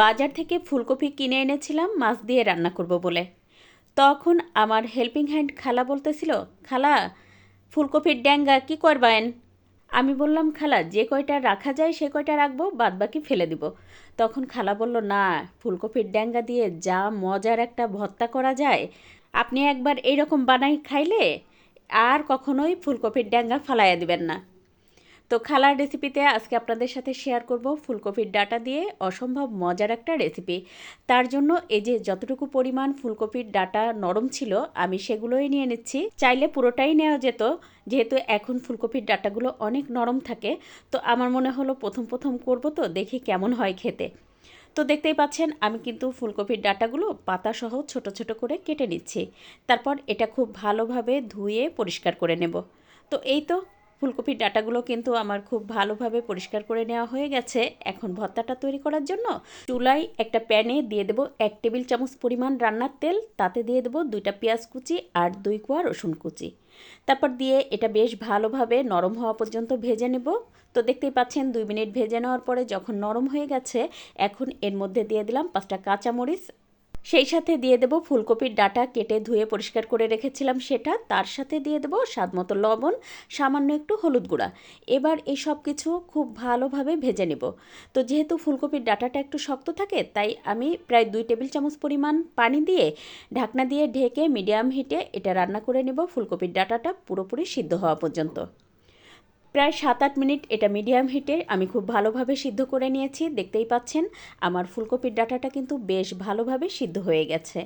বাজার থেকে ফুলকপি কিনে এনেছিলাম, মাছ দিয়ে রান্না করব বলে। তখন আমার হেল্পিং হ্যান্ড খালা বলতেছিল, খালা, ফুলকপির ড্যাঙ্গা কি করবেন? আমি বললাম, খালা, যে কয়টা রাখা যায় সে কয়টা রাখব বাদ বাকি ফেলে দিব। তখন খালা বলল, না, ফুলকপির ড্যাঙ্গা দিয়ে যা মজার একটা ভর্তা করা যায়, আপনি একবার এইরকম বানাই খাইলে আর কখনোই ফুলকপির ড্যাঙ্গা ফালাইয়া দিবেন না। তো খালার রেসিপিতে আজকে আপনাদের সাথে শেয়ার করব ফুলকপির ডাটা দিয়ে অসম্ভব মজার একটা রেসিপি তার জন্য এই যে যতটুকু পরিমাণ ফুলকপির ডাটা নরম ছিল, আমি সেগুলোই নিয়ে নিচ্ছি। চাইলে পুরোটাই নেওয়া যেত, যেহেতু এখন ফুলকপির ডাটাগুলো অনেক নরম থাকে। তো আমার মনে হলো প্রথম প্রথম করব তো দেখি কেমন হয় খেতে। তো দেখতেই পাচ্ছেন, আমি কিন্তু ফুলকপির ডাটাগুলো পাতাসহ ছোট ছোট করে কেটে নিচ্ছি। তারপর এটা খুব ভালোভাবে ধুয়ে পরিষ্কার করে নেব। তো এই তো ফুলকপির ডাটাগুলো কিন্তু আমার খুব ভালোভাবে পরিষ্কার করে নেওয়া হয়ে গেছে। এখন ভর্তাটা তৈরি করার জন্য চুলায় একটা প্যানে দিয়ে দেবো এক টেবিল চামচ পরিমাণ রান্নার তেল, তাতে দিয়ে দেবো দুইটা পেঁয়াজ কুচি আর দুই কোয়া রসুন কুচি। তারপর দিয়ে এটা বেশ ভালোভাবে নরম হওয়া পর্যন্ত ভেজে নেব। তো দেখতেই পাচ্ছেন দুই মিনিট ভেজে নেওয়ার পরে যখন নরম হয়ে গেছে, এখন এর মধ্যে দিয়ে দিলাম পাঁচটা কাঁচামরিচ সেই সাথে দিয়ে দেবো ফুলকপির ডাটা কেটে ধুয়ে পরিষ্কার করে রেখেছিলাম সেটা। তার সাথে দিয়ে দেবো স্বাদ মতো লবণ, সামান্য একটু হলুদ গুঁড়া। এবার এই সব কিছু খুব ভালোভাবে ভেজে নেব। তো যেহেতু ফুলকপির ডাটাটা একটু শক্ত থাকে, তাই আমি প্রায় দুই টেবিল চামচ পরিমাণ পানি দিয়ে ঢাকনা দিয়ে ঢেকে মিডিয়াম হিটে এটা রান্না করে নেব। ফুলকপির ডাটাটা পুরোপুরি সিদ্ধ হওয়া পর্যন্ত। প্রায় সাত আট মিনিট এটা মিডিয়াম হিটে আমি খুব ভালোভাবে সিদ্ধ করে নিয়েছি, দেখতেই পাচ্ছেন। আমার ফুলকপির ডাটাটা কিন্তু বেশ ভালোভাবে সিদ্ধ হয়ে গেছে।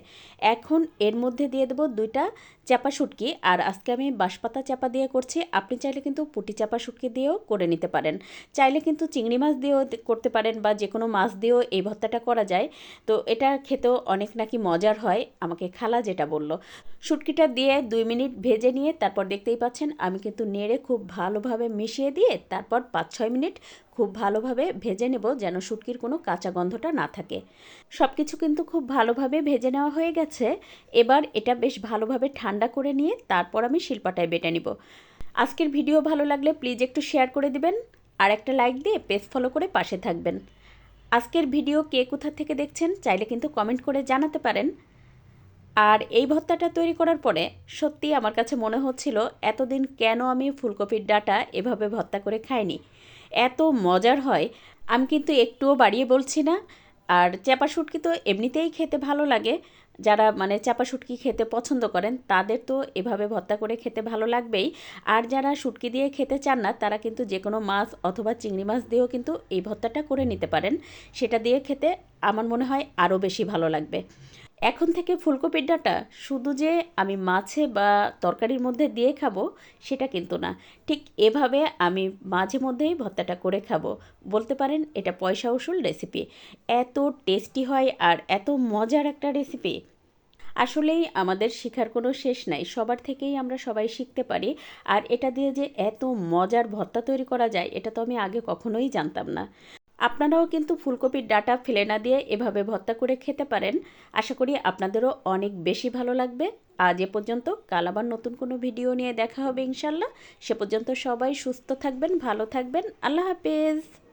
এখন এর মধ্যে দিয়ে দেবো দুইটা চাপা শুটকি, আর আজকে আমি বাঁশপাতা চাপা দিয়ে করছি। আপনি চাইলে কিন্তু পুটি চাপা শুটকি দিয়েও করে নিতে পারেন। চাইলে কিন্তু চিংড়ি মাছ দিয়েও করতে পারেন বা যে কোনো মাছ দিয়েও এই ভর্তাটা করা যায়। তো এটা খেতেও অনেক নাকি মজার হয়, আমাকে খালা যেটা বলল। শুটকিটা দিয়ে দুই মিনিট ভেজে নিয়ে তারপর দেখতেই পাচ্ছেন, আমি কিন্তু নেড়ে খুব ভালোভাবে মিশিয়ে দিয়ে তারপর পাঁচ ছয় মিনিট খুব ভালোভাবে ভেজে নেব যেন শুটকির কোনো কাঁচা গন্ধটা না থাকে। সব কিছু কিন্তু খুব ভালোভাবে ভেজে নেওয়া হয়ে গেছে। এবার এটা বেশ ভালোভাবে ঠান্ডা করে নিয়ে তারপর আমি শিল্পাটায় বেটে নিব। আজকের ভিডিও ভালো লাগলে প্লিজ একটু শেয়ার করে দিবেন আর একটা লাইক দিয়ে পেজ ফলো করে পাশে থাকবেন। আজকের ভিডিও কে কোথা থেকে দেখছেন চাইলে কিন্তু কমেন্ট করে জানাতে পারেন। আর এই ভর্তাটা তৈরি করার পরে সত্যি আমার কাছে মনে হচ্ছিল, এতদিন কেন আমি ফুলকপির ডাটা এভাবে ভর্তা করে খাইনি? এত মজার হয়, আমি কিন্তু একটুও বাড়িয়ে বলছি না। আর চাপা শুটকি তো এমনিতেই খেতে ভালো লাগে। যারা মানে চাপা শুটকি খেতে পছন্দ করেন, তাদের তো এভাবে ভর্তা করে খেতে ভালো লাগবেই। আর যারা শুটকি দিয়ে খেতে চান না, তারা কিন্তু যে কোনো মাছ অথবা চিংড়ি মাছ দিয়েও কিন্তু এই ভর্তাটা করে নিতে পারেন। সেটা দিয়ে খেতে আমার মনে হয় আরও বেশি ভালো লাগবে। এখন থেকে ফুলকপির ডাটা শুধু যে আমি মাছে বা তরকারির মধ্যে দিয়ে খাব, সেটা কিন্তু না। ঠিক এভাবে আমি মাঝে মধ্যেই ভর্তাটা করে খাব। বলতে পারেন, এটা পয়সা উসুল রেসিপি এত টেস্টি হয় আর এত মজার একটা রেসিপি আসলেই আমাদের শেখার কোনো শেষ নাই। সবার থেকেই আমরা সবাই শিখতে পারি। আর এটা দিয়ে যে এত মজার ভর্তা তৈরি করা যায়, এটা তো আমি আগে কখনোই জানতাম না। আপনারাও কিন্তু ফুলকপির ডাটা ফেলে না দিয়ে এভাবে ভর্তা করে খেতে পারেন। আশা করি আপনাদেরও অনেক বেশি ভালো লাগবে। আজ এ পর্যন্ত। কাল আবার নতুন কোনো ভিডিও নিয়ে দেখা হবে ইনশাল্লাহ। সে পর্যন্ত সবাই সুস্থ থাকবেন, ভালো থাকবেন। আল্লাহ হাফেজ।